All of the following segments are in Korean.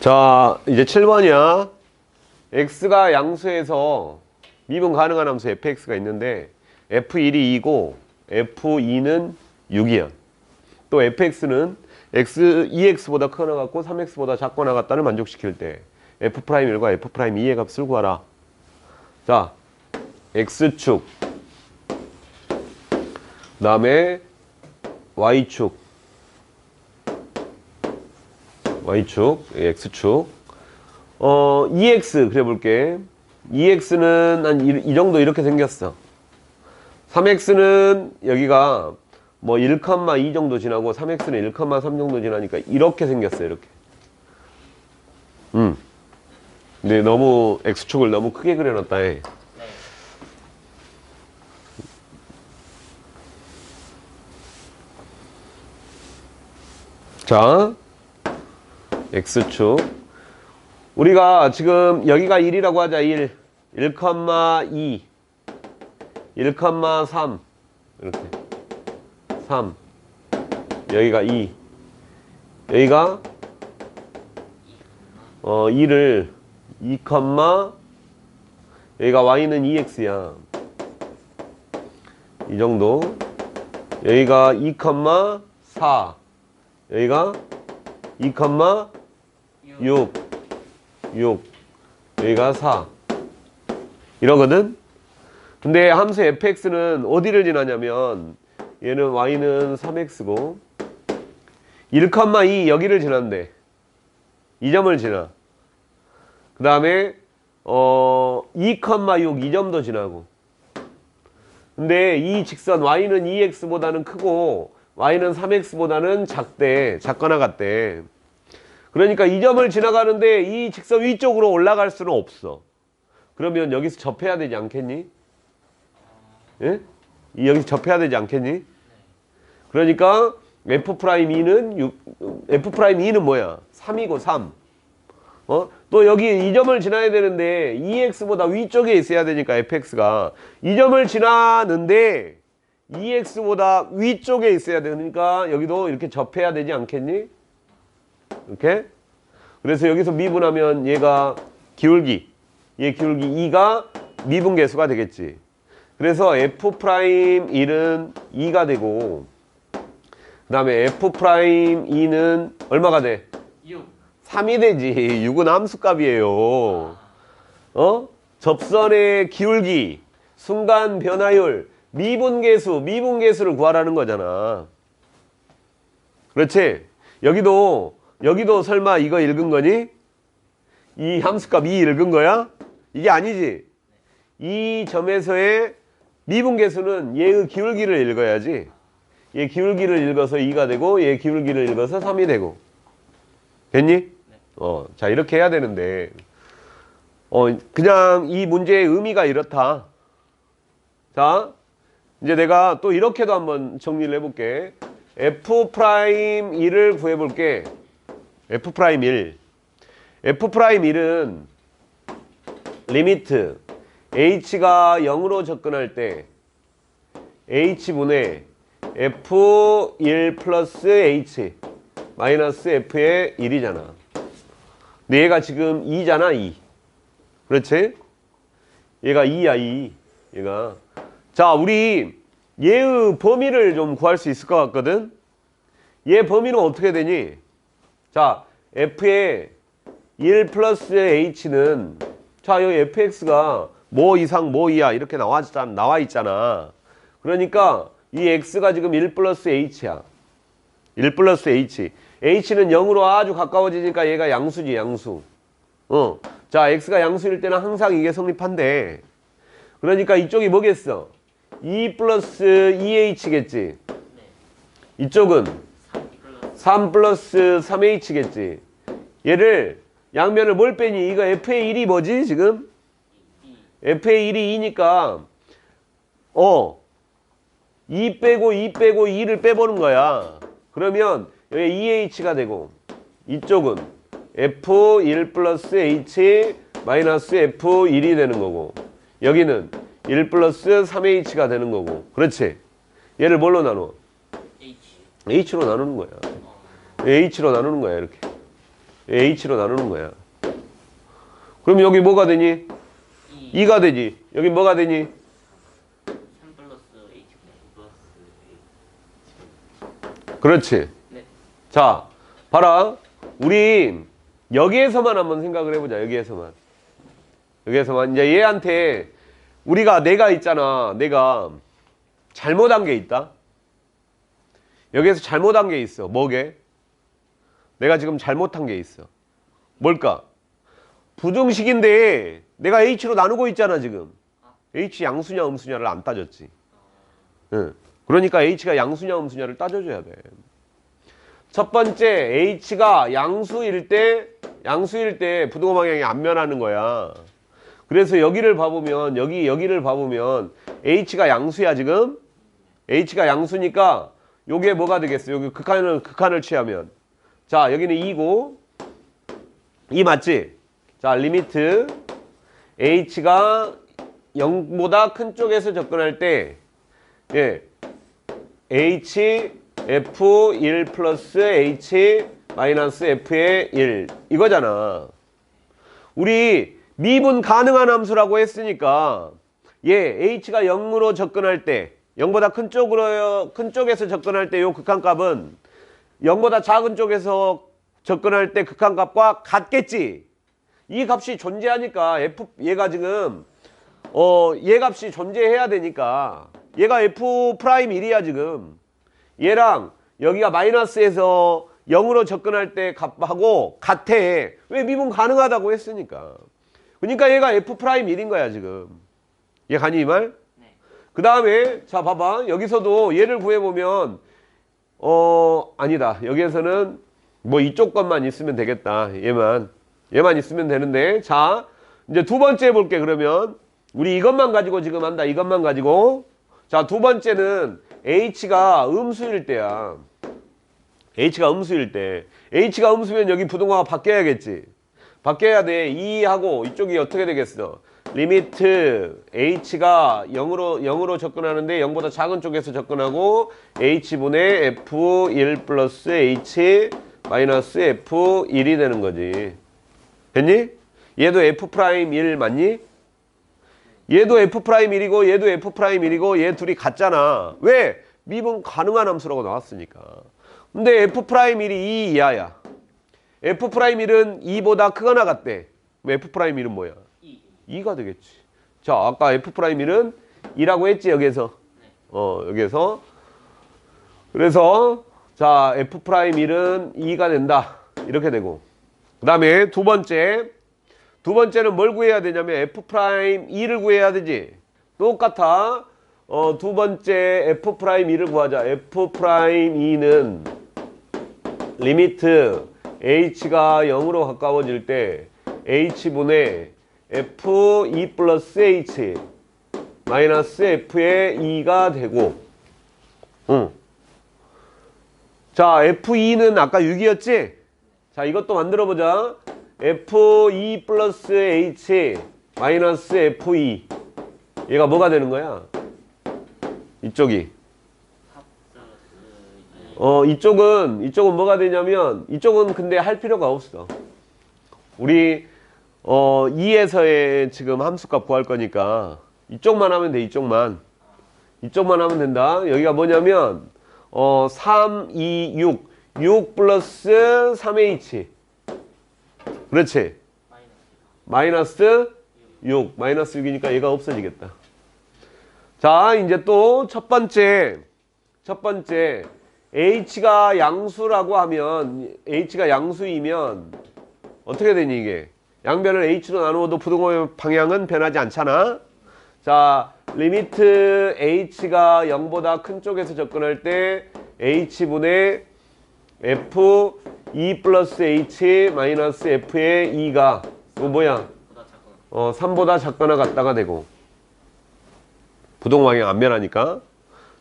자, 이제 7번이야. x가 양수에서 미분 가능한 함수 fx가 있는데 f1이 2고 f2는 6이야. 또 fx는 x 2x보다 커 나갔고 3x보다 작고 나갔다를 만족시킬 때 f'1과 f'2의 값을 구하라. 자, x축. 그 다음에 y축. Y축, x축. 어, 2x 그래 볼게. 2x는 한 이 정도 이렇게 생겼어. 3x는 여기가 뭐 1,2 정도 지나고 3x는 1,3 정도 지나니까 이렇게 생겼어요. 이렇게. 음. 근데 너무 x축을 너무 크게 그려놨다 해. 자, x축. 우리가 지금 여기가 1이라고 하자. 1. 1,2. 1,3. 이렇게. 3. 여기가 2. 여기가 어 2를 2, 여기가 y는 2x야. 이 정도. 여기가 2, 4. 여기가 2, 6. 6. 여기가 4. 이러거든? 근데 함수 fx는 어디를 지나냐면 얘는 y는 3x고 1,2 여기를 지난대. 이 점을 지나. 그 다음에 어 2,6 이 점도 지나고. 근데 이 직선 y는 2x보다는 크고 y는 3x보다는 작대. 작거나 같대. 그러니까 이 점을 지나가는데 이 직선 위쪽으로 올라갈 수는 없어. 그러면 여기서 접해야 되지 않겠니? 예? 이 여기서 접해야 되지 않겠니? 그러니까 f'2는 6, f'2는 뭐야? 3이고 3. 어? 또 여기 이 점을 지나야 되는데 2x보다 위쪽에 있어야 되니까 fx가 이 점을 지나는데 2x보다 위쪽에 있어야 되니까 여기도 이렇게 접해야 되지 않겠니? 이렇게? 그래서 여기서 미분하면 얘가 기울기, 얘 기울기 2가 미분 계수가 되겠지. 그래서 f'1은 2가 되고 그 다음에 f'2는 얼마가 돼? 6. 3이 되지. 6은 함수값이에요. 어? 접선의 기울기, 순간 변화율, 미분계수, 미분계수를 구하라는 거잖아. 그렇지? 여기도, 여기도 설마 이거 읽은 거니? 이 함수값 이 읽은 거야? 이게 아니지. 이 점에서의 미분계수는 얘의 기울기를 읽어야지. 얘 기울기를 읽어서 2가 되고 얘 기울기를 읽어서 3이 되고. 됐니? 어, 자 이렇게 해야 되는데 어, 그냥 이 문제의 의미가 이렇다. 자, 이제 내가 또 이렇게도 한번 정리를 해볼게. f'1을 구해볼게. F'1. f'1은 리미트 h가 0으로 접근할 때 h분의 f1 플러스 h 마이너스 f의 1이잖아. 근데 얘가 지금 2잖아, 2. 그렇지? 얘가 2야, 2. 얘가. 자, 우리 얘의 범위를 좀 구할 수 있을 것 같거든? 얘 범위는 어떻게 되니? 자, f의 1 플러스 h는 자, 여기 fx가 뭐 이상 뭐 이하 이렇게 나와, 있잖아- 나와 있잖아. 그러니까 이 x가 지금 1 플러스 h야. 1 플러스 h. h는 0으로 아주 가까워지니까 얘가 양수지, 양수. 어. 자, x가 양수일 때는 항상 이게 성립한대. 그러니까 이쪽이 뭐겠어? 2 플러스 2h겠지. 이쪽은 3 플러스 3h겠지. 얘를 양면을 뭘 빼니? 이거 f의 1이 뭐지, 지금? f의 1이 2니까 어. 2 빼고 2 빼고 2를 빼보는 거야. 그러면 여기 2h가 되고 이쪽은 f1 플러스 h 마이너스 f1이 되는 거고 여기는 1 플러스 3h가 되는 거고 그렇지? 얘를 뭘로 나눠? H로 나누는 거야. H로 나누는 거야 이렇게. h로 나누는 거야. 그럼 여기 뭐가 되니? 2 2가 되지. 여기 뭐가 되니? 3 플러스 H 플러스 그렇지. 네. 자, 봐라. 우리 여기에서만 한번 생각을 해보자. 여기에서만. 여기에서만. 이제 얘한테 우리가 내가 있잖아. 내가 잘못한 게 있다. 여기에서 잘못한 게 있어. 뭐게? 내가 지금 잘못한 게 있어. 뭘까? 부등식인데 내가 h로 나누고 있잖아 지금. h 양수냐 음수냐를 안 따졌지. 응. 그러니까 h가 양수냐 음수냐를 따져줘야 돼. 첫 번째 h가 양수일 때 양수일 때 부등호 방향이 안 변하는 거야. 그래서 여기를 봐보면 여기 여기를 봐보면 h가 양수야 지금. h가 양수니까 요게 뭐가 되겠어? 여기 극한을 극한을 취하면 자 여기는 2고 2 맞지? 자 리미트 h가 0보다 큰 쪽에서 접근할 때 예, h f 1 플러스 h 마이너스 f의 1 이거잖아. 우리 미분 가능한 함수라고 했으니까 얘 h가 0으로 접근할 때 0보다 큰 쪽으로 큰 쪽에서 접근할 때 요 극한값은 0보다 작은 쪽에서 접근할 때 극한값과 같겠지. 이 값이 존재하니까 f 얘가 지금 어, 얘 값이 존재해야 되니까 얘가 f 프라임 1이야 지금 얘랑 여기가 마이너스에서 0으로 접근할 때 값하고 같아 왜 미분 가능하다고 했으니까 그러니까 얘가 f 프라임 1인 거야 지금 얘 가니 이 말? 네. 그 다음에 자 봐봐 여기서도 얘를 구해보면 어 아니다. 여기에서는 뭐 이쪽 것만 있으면 되겠다. 얘만. 얘만 있으면 되는데. 자 이제 두 번째 해볼게 그러면. 우리 이것만 가지고 지금 한다. 이것만 가지고. 자 두 번째는 h가 음수일 때야. H가 음수일 때. H가 음수면 여기 부동화가 바뀌어야겠지. 바뀌어야 돼. 2하고 이쪽이 어떻게 되겠어 리미트 h가 0으로 0으로 접근하는데 0보다 작은 쪽에서 접근하고 h분의 f1 플러스 h 마이너스 f1이 되는 거지 됐니? 얘도 f 프라임 1 맞니? 얘도 f 프라임 1이고 얘도 f 프라임 1이고 얘 둘이 같잖아. 왜? 미분 가능한 함수라고 나왔으니까. 근데 f 프라임 1이 2 이하야. f 프라임 1은 2보다 크거나 같대. 그럼 f 프라임 1은 뭐야? 2 2가 되겠지. 자, 아까 f 프라임 1은 2라고 했지 여기에서. 어, 여기에서. 그래서 자, f 프라임 1은 2가 된다. 이렇게 되고. 그 다음에 두 번째 두 번째는 뭘 구해야 되냐면 f 프라임 2를 구해야 되지. 똑같아. 어, 두 번째 f 프라임 2를 구하자. f 프라임 2는 리미트 h가 0으로 가까워질 때 h분의 f2 플러스 h 마이너스 f의 2가 되고 응. 자 f2는 아까 6이었지? 자 이것도 만들어 보자 f2 플러스 h 마이너스 f2 얘가 뭐가 되는 거야? 이쪽이 어 이쪽은 이쪽은 뭐가 되냐면 이쪽은 근데 할 필요가 없어 우리 어 2에서의 지금 함수값 구할 거니까 이쪽만 하면 돼 이쪽만. 이쪽만 하면 된다. 여기가 뭐냐면 어 3, 2, 6 6 플러스 3h 그렇지? 마이너스 마이너스 6 마이너스 6이니까 얘가 없어지겠다. 자 이제 또 첫 번째. 첫 번째. H가 양수라고 하면 h가 양수이면 어떻게 되니 이게 양변을 h로 나누어도 부등호의 방향은 변하지 않잖아. 자 리미트 h가 0보다 큰 쪽에서 접근할 때 h분의 f 2 플러스 h 마이너스 f의 2가 이거 뭐야? 보다 작은 어 3보다 작거나 같다가 되고. 부동 방향 안 변하니까.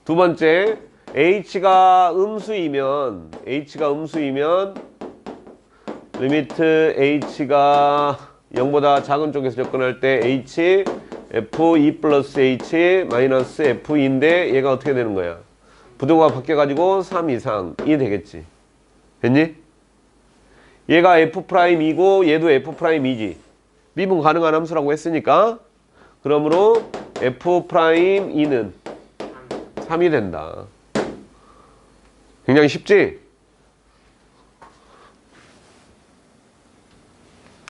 두 번째 h가 음수이면 h가 음수이면 리미트 h가 0보다 작은 쪽에서 접근할 때 h f2 플러스 h 마이너스 f2인데 얘가 어떻게 되는 거야 부동화 바뀌어가지고 3 이상이 되겠지 됐니? 얘가 F'이고 얘도 F'이지. 미분 가능한 함수라고 했으니까 그러므로 F'E는 3. 3이 된다. 굉장히 쉽지?